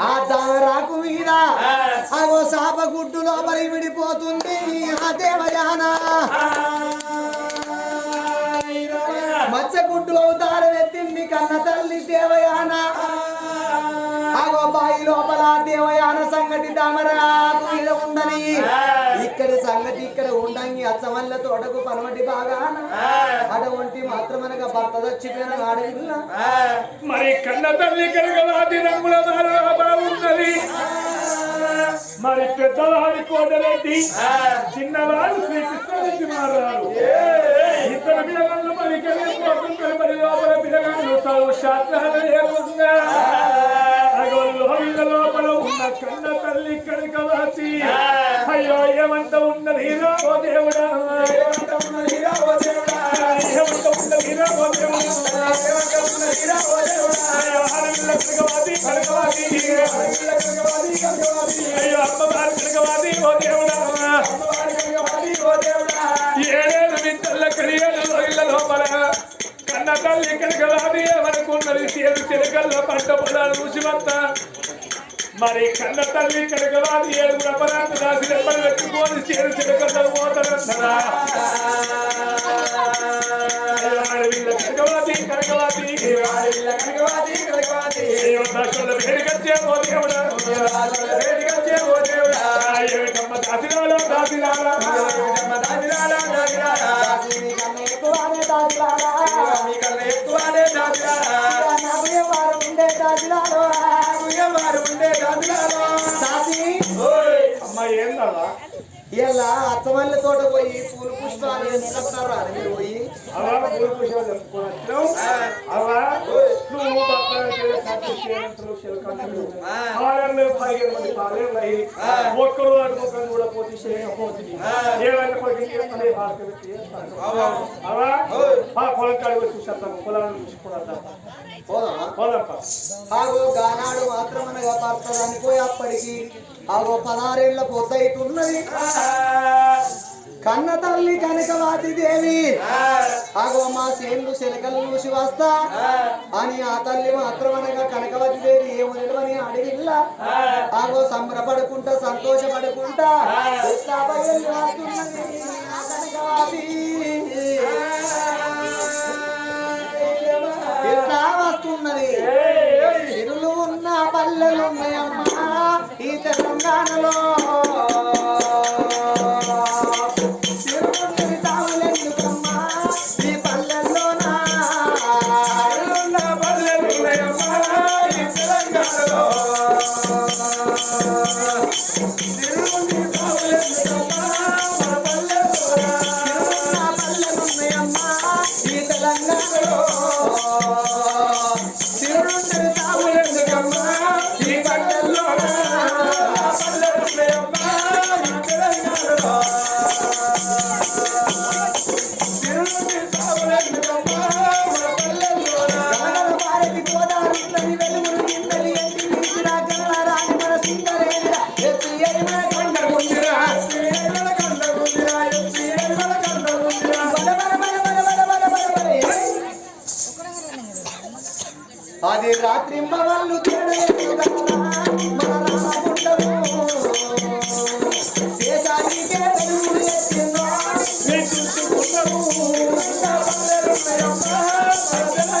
ఆ దారాకు మీద అగో సాప గుడ్డు లోపలి విడిపోతుంది. ఆ దేవయాన. మచ్చ గుడ్డు అవతారం ఎత్తింది కన్న తల్లి దేవయాన. అగో బాయి లోపల దేవయాన సంగతి దామరాకు మీద ఉందని. ఇక్కడి సంగతి ఇక్కడ ఉండంగి అచ్చమల్ల తోటకు పనమటి బాగా అటువంటి మాత్రమనగా భర్త చచ్చిపోయిన ఆడవిల్ల మరి కన్న తల్లి కనుక రంగుల బాగున్నది మరి పెద్దవాడి కోటరెడ్డి చిన్నవాడు శ్రీకృష్ణరెడ్డి మారారు. ఇద్దరు పిల్లగాళ్ళు మరి కలిగిపోతున్నారు మరి లోపల పిల్లగాళ్ళు తావు శాస్త్రాలు లేకుండా లోపల ఉన్న కన్న తల్లి కనుక వాటి అయ్యో ఏమంత ఉన్నది ఓ దేవుడా? ఏమంత ఉన్నది దేవుడా? ఏమంత ఉన్నది దేవుడా? అయ్యో హరమిల్ల ఓ దేవుడా ఏడేడు వింతల కలియలలో ఇళ్ళ లోపల. కన్న తల్లి కనకవాది ఏమనుకున్నది చేరు చెరుగల్ల పంట పొలాలు చూసివంత మరి కన్న తల్లి కనకవాది ఏడుగురు అపరాధ దాసి దెబ్బలు పెట్టుకొని చేరు పోతారన్నదా ఆడవిల్ల కనకవాది కనకవాది. వేడికచ్చే ఓ అమ్మ ఏందా ఇలా అత్తమల్లి తోట పోయి పూలు పుష్పాలు వేసుకుంటారా మీరు పోయి అలా పూల పుష్పాలు చెప్పుకోవచ్చు అలా. నువ్వు ఒక్కరు అనుకోకుండా కూడా పోటీ చేయకపోతుంది ఏమైనా భారత అలా పొలం కాడికి వచ్చి చూసేద్దాం. పొలాలను చూసుకున్నాం ఆగో గానాడు మాత్రమనగా భర్త చనిపోయి అప్పటికి ఆగో పదహారేళ్ళ పొద్దయితున్నది. కన్న తల్లి కనకవాతి దేవి. ఆగో మా సేన్లు శిలకలు చూసి వస్తా. అని ఆ తల్లి మాత్రమనగా కనకవతి దేవి ఏమో నిలవని అడిగిల్ల. ఆగో సంబరపడుకుంటా సంతోషపడుకుంటా. కనకవాతి? పల్లెలు ఉన్నాయమ్మా ఈ తెలంగాణలో అది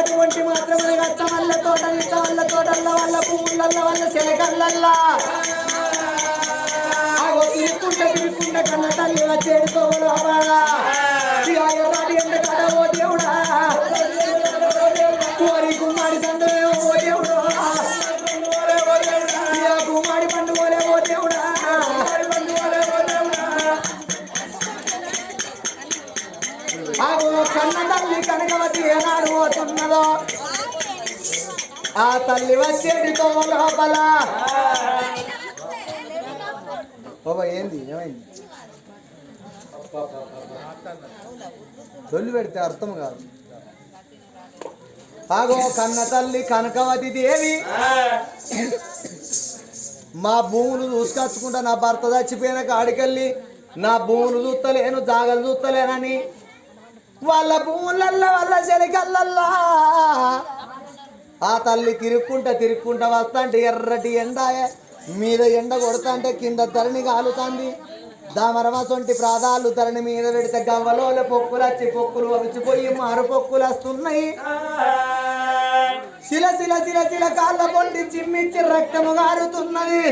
అటువంటి మాత్రమే గచ్చమల్ల తోటలు వాళ్ళ తోటల్ల వాళ్ళ పువ్వులల్ల వాళ్ళ శనగల్లల్లా తిరుక్కుంట తిరుక్కుంట కన్న తల్లి వచ్చేడుతో ఆ తల్లి వచ్చేది లోపల. బాబా ఏంది? ఏమైంది? తొలి పెడితే అర్థం కాదు. ఆగో కన్న తల్లి కనకవతి దేవి. మా భూములు చూసుకొచ్చుకుంటా నా భర్త చచ్చిపోయిన కాడికెళ్ళి నా భూములు చూస్తలేను జాగలు చూస్తలేనని వాళ్ళ భూములల్ల వాళ్ళ చెలికల్లల్లా ఆ తల్లి తిరుక్కుంటా తిరుక్కుంటా వస్తాంటే ఎర్రటి ఎండాయే మీద ఎండ కొడతాంటే కింద ధరణి కాలుతాంది. దామరమసొంటి ప్రాదాలు ధరణి మీద పెడితే గవ్వలోల పొక్కులు వచ్చి పొక్కులు వచ్చిపోయి మారు పొక్కులు వస్తున్నాయి. శిల శిల శిల శిల కాళ్ళ పొంటి చిమ్మిచ్చి రక్తము గారుతున్నది.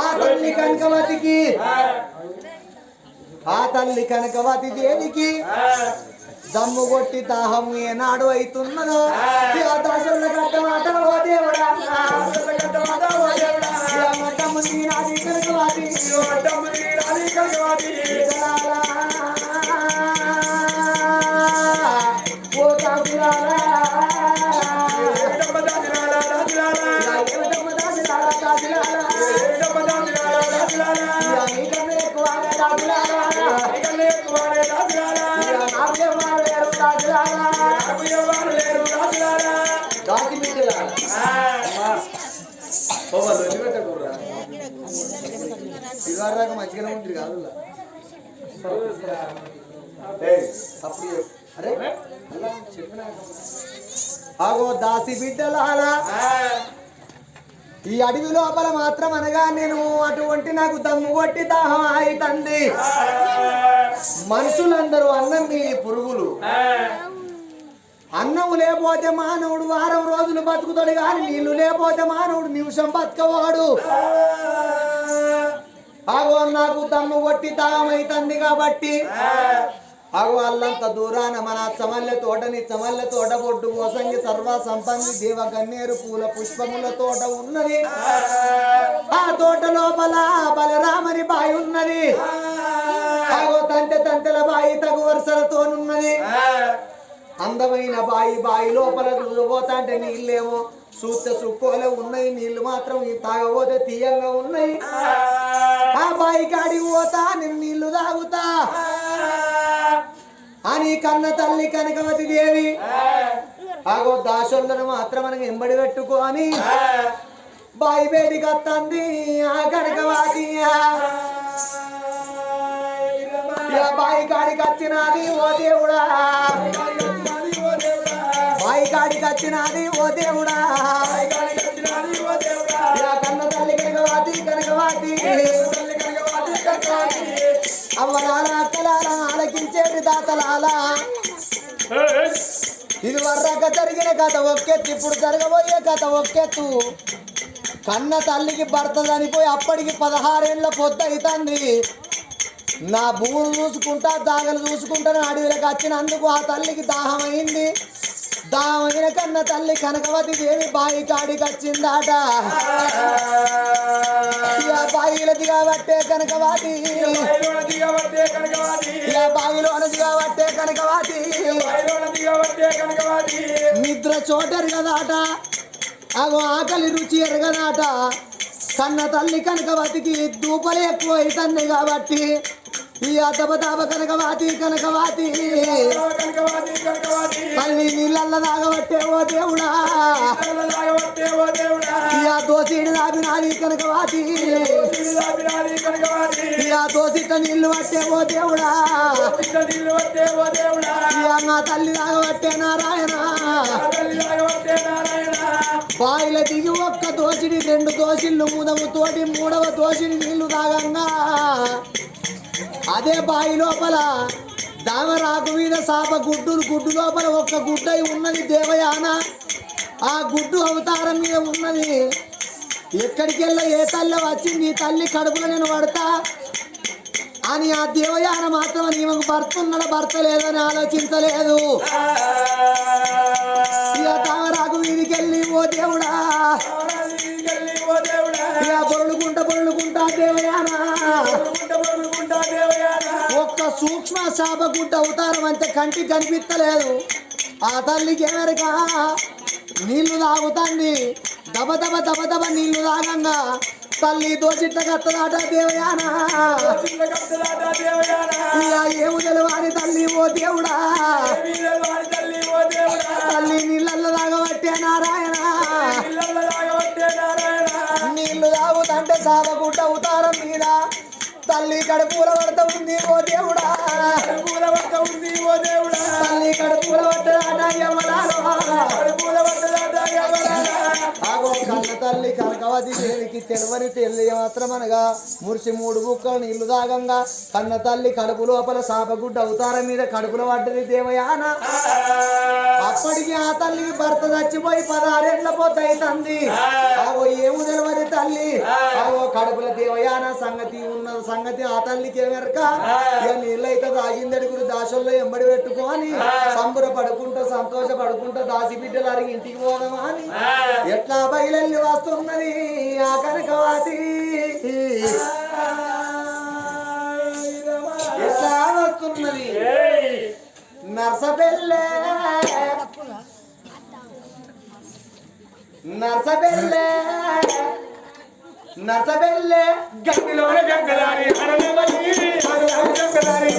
ఆ తల్లి కనకవతికి ఆ తల్లి కనకవతి దేనికి దమ్ము కొట్టి దాహం ఏనాడు అవుతున్నదో దశల గడ్డమాట ఓ దేవుడా? ఇలా మట్టము నీనాది కనకవతి ఇదివరకు దాకా మంచిగానే ఉంటుంది కాదు. అరే ఆగో దాసి బిడ్డలారా ఈ అడవి లోపల మాత్రం అనగా నేను అటువంటి నాకు దమ్ము కొట్టి దాహం అవుతుంది మనుషులందరూ అన్నం మీ పురుగులు. అన్నం లేకపోతే మానవుడు వారం రోజులు బతుకుతాడు కానీ నీళ్ళు లేకపోతే మానవుడు నిమిషం బతకవాడు. ఆగో నాకు దమ్ము కొట్టి దాహం కాబట్టి. అగో అల్లంత దూరాన మన చమల్లె తోటని చమల్లె తోట బొడ్డు కోసంగి సర్వ సంపంగి దేవ గన్నేరు పూల పుష్పముల తోట ఉన్నది. ఆ తోట లోపల బలరామని బాయి ఉన్నది. అగో తంతె తంతెల బాయి తగు వరుసలతోనున్నది అందమైన బాయి బాయి లోపల పోతాంటే నీళ్ళేమో సూత్త సుక్కోలే ఉన్నాయి. నీళ్ళు మాత్రం తాగబోతే తీయంగా ఉన్నాయి. బాయి కాడికి పోతా నేను నీళ్ళు తాగుతా. అని కన్న తల్లి కనకవతి దేవి అగో దాసోళ్ళను మాత్రం మనం ఎంబడి పెట్టుకొని బాయి వేడికి వస్తుంది ఆ కనకవాతి. బాయి కాడికి వచ్చినది ఓ దేవుడా. బాయి కాడికి వచ్చినది ఓ దేవుడా. కన్న తల్లి కనకవాతి కనకవాతి. అవ్వలాల అక్కలాల ఆలకించేటి దాతలాల. ఇది వర్రక జరిగిన కథ ఒక్కెత్తు ఇప్పుడు జరగబోయే కథ ఒక్కెత్తు. కన్న తల్లికి భర్త చనిపోయి అప్పటికి పదహారేళ్ళ పొద్దు అవుతుంది నా భూములు చూసుకుంటా దాగలు చూసుకుంటాను అడవిలోకి వచ్చినందుకు ఆ తల్లికి దాహమైంది. దాహమైన కన్న తల్లి కనకవతి దేవి బాయి కాడికి వచ్చిందాట. బాయిలది కాబట్టే కనకవాతి ఇక బావిలో అనది కాబట్టే కనకవాతి నిద్ర చోటరు కదాట అగో ఆకలి రుచి ఎరగదాట. కన్న తల్లి కనకవతికి దూపలే ఎక్కువ అవుతుంది కాబట్టి ఈ అదబదాబ కనకవాతి కనకవాతి. తల్లి నీళ్ళల్ల తాగబట్టే ఓ దేవుడా. ఈ ఆ దోసిడి దాబినాది కనకవాతి. ఈ ఆ దోసిట నీళ్ళు పట్టే ఓ దేవుడా. ఈ అన్న నా తల్లి తాగబట్టే నారాయణ. బాయిల దిగి ఒక్క దోసిడి రెండు దోసిళ్ళు ముదము తోటి మూడవ దోసిడి నీళ్ళు తాగంగా. అదే బాయి లోపల దామరాకు మీద సాప గుడ్డులు గుడ్డు లోపల ఒక్క గుడ్డై ఉన్నది దేవయాన. ఆ గుడ్డు అవతారం మీద ఉన్నది. ఎక్కడికెళ్ళ ఏ తల్లి వచ్చింది? తల్లి కడుపులో నేను పడతా అని ఆ దేవయాన మాత్రం ఈమెకు భర్త ఉన్నాడు భర్త లేదని ఆలోచించలేదు. ఇక తామరాకు వీధికెళ్ళి ఓ దేవుడా! ఇక బొరుడుకుంట బొరుడుకుంట దేవయానా! సూక్ష్మ శాపగుడ్డ అవతారం అంతే కంటికి కనిపించలేదు ఆ తల్లికి ఎవరిక? నీళ్ళు తాగుతాంది. దబ దబ దబ దబ నీళ్ళు తాగంగా. తల్లి దోచిట్ల కత్తదాట దేవయానా? ఏము తెలవాని తల్లి ఓ దేవుడా? తల్లి నీళ్ళల్లో తాగబట్టే నారాయణ? నీళ్ళు తాగుతంటే సాబగుడ్డ అవతారం. మీద తల్లి కడుపుల పడత ఉంది ఓ దేవుడా కడుపుల పడ్డదాట యమలారా. ఆగో కన్న తల్లి తల్లి కనకవతి దేవికి తెలవని తెల్లి మాత్రమనగా మురిసి మూడు బుక్కలు నీళ్ళు తాగంగా కన్న తల్లి కడుపు లోపల సాపగుడ్డ అవతారం మీద కడుపులో పడ్డది దేవయాన. అప్పటికి ఆ తల్లికి భర్త చచ్చిపోయి పదహారేళ్ళ పోతాయి అవో ఆగో ఏము తెలవని తల్లి. అవో కడుపుల దేవయాన సంగతి ఉన్న సంగతి ఆ తల్లికి ఎవరక ఇక నీళ్ళైతే తాగిందడుగురు దాసుల్లో ఎంబడి పెట్టుకొని సంబర పడుకుంటూ సంతోష పడుకుంటూ దాసి బిడ్డలు అడిగి ఇంటికి పోదామా అని. ఎట్లా బయలెల్లి వస్తున్నది ఆ కనకవాతి ఎట్లా వస్తున్నది నర్సబెల్లే నర్సబెల్లే నర్సబెల్లే గంగిలోన గంగలారి హరళమలి హరళ గంగలారి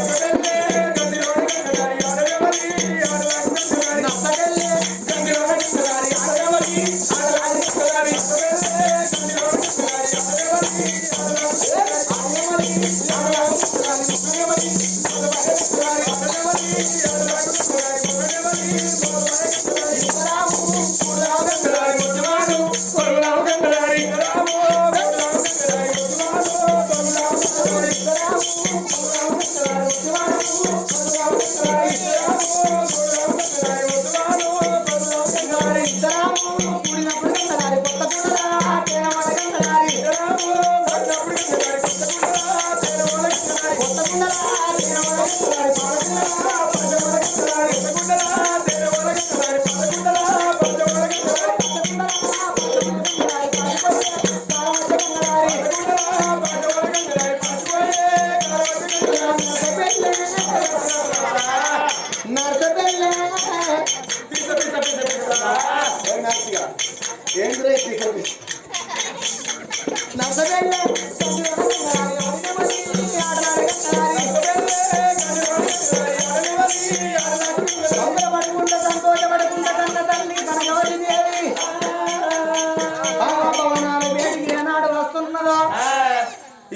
భవనాలు వేడికి ఏనాడు వస్తున్నదో?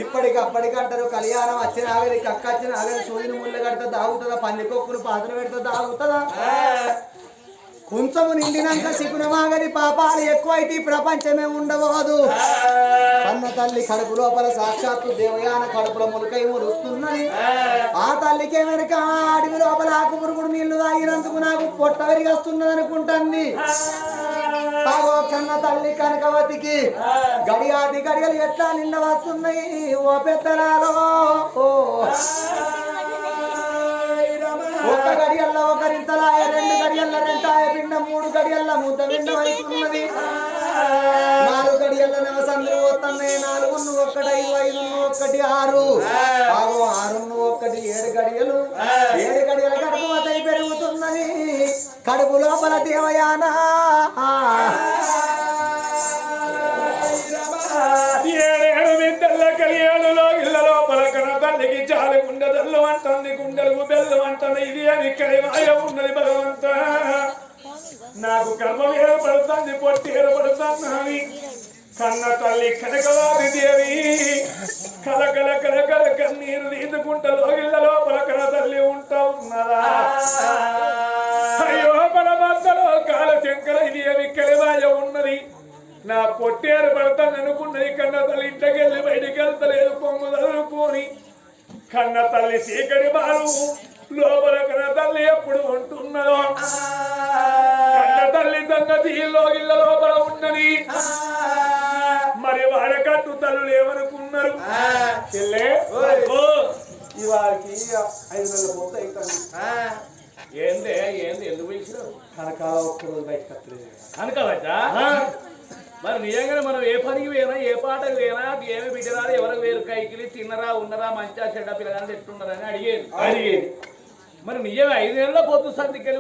ఇప్పటికి అప్పటికంటారు కళ్యాణం వచ్చిన ఆగరి కక్క వచ్చిన ఆగరి సూర్యుని ముళ్ళు కడితే దాగుతుందా పందికొక్కులు పాత్ర పెడితే దాగుతుందా కుంచము నిండినాక చికున మాగని పాపాలు ఎక్కువైతే ప్రపంచమే ఉండబోదు. కన్న తల్లి కడుపు లోపల సాక్షాత్తు దేవయాన కడుపులో ములకై మురుస్తున్నది ఆ. తల్లికి వెనక అడవి లోపల ఆకు పురుగుడు నీళ్ళు తాగినందుకు నాకు పొట్ట విరిగస్తున్నది అనుకుంటుంది తాగో కన్న తల్లి కనకవతికి గడియాది గడియలు ఎట్లా నిండ వస్తున్నాయి ఓ పెద్దలాలో? ఓ. ఒక్క గడియల్ల ఒకరింతలాయ రెండు గడియల్ల రెంటాయ పిండ మూడు గడియల్ల ముద్ద పిండ అవుతున్నది నాలుగు గడియల్ల నవసందులు పోతున్నాయి నాలుగు ఒక్కటి ఐదు ఐదు ఒక్కటి ఆరు ఆరు. అంటుంది బెల్లం బెల్లు ఇది అని ఇక్కడ మాయ ఉన్నది భగవంత. నాకు కర్మ ఏర్పడుతుంది పొట్టి ఏర్పడుతుంది కన్న తల్లి కనకవాది దేవి కలకల కలకల కన్నీరు తీసుకుంటా లోగిళ్ళలో పలకన తల్లి ఉంటా ఉన్నదా? అయ్యో బలమంతలో కాల శంకర ఇది అని కలివాయ ఉన్నది. నా పొట్టేరు పడతాను అనుకున్నది. కన్న తల్లి ఇంటికి వెళ్ళి బయటికి వెళ్తలేదు కొమ్ము చదువుకొని కన్న తల్లి చీకటి బాలు లోపల కన్న తల్లి ఎప్పుడు ఉంటున్నదో కన్న తల్లి సంగతి లోగిళ్ళ లోపల ఉన్నది. మరి వాడకట్టు తల్లులు ఏమనుకున్నారు? చెల్లే ఇవాళకి ఐదు నెలల పూర్తి ఏందే ఏంది ఎందుకు పిలిచినావు? కనకాల ఒక్కరోజు బయటకు వస్తలేదు. అనుకోవచ్చా మరి నిజంగానే మనం ఏ పనికి పోయినా ఏ పాటకు పోయినా ఏమి బిడ్డరాలు ఎవరికి వేరు? కైకిలి తిన్నరా ఉన్నరా మంచిగా చెడ్డ పిల్లగాని ఎట్లున్నారని అడిగేది. అడిగేది. మరి నిజమే ఐదేళ్ళలో పొద్దు సందికెళ్ళి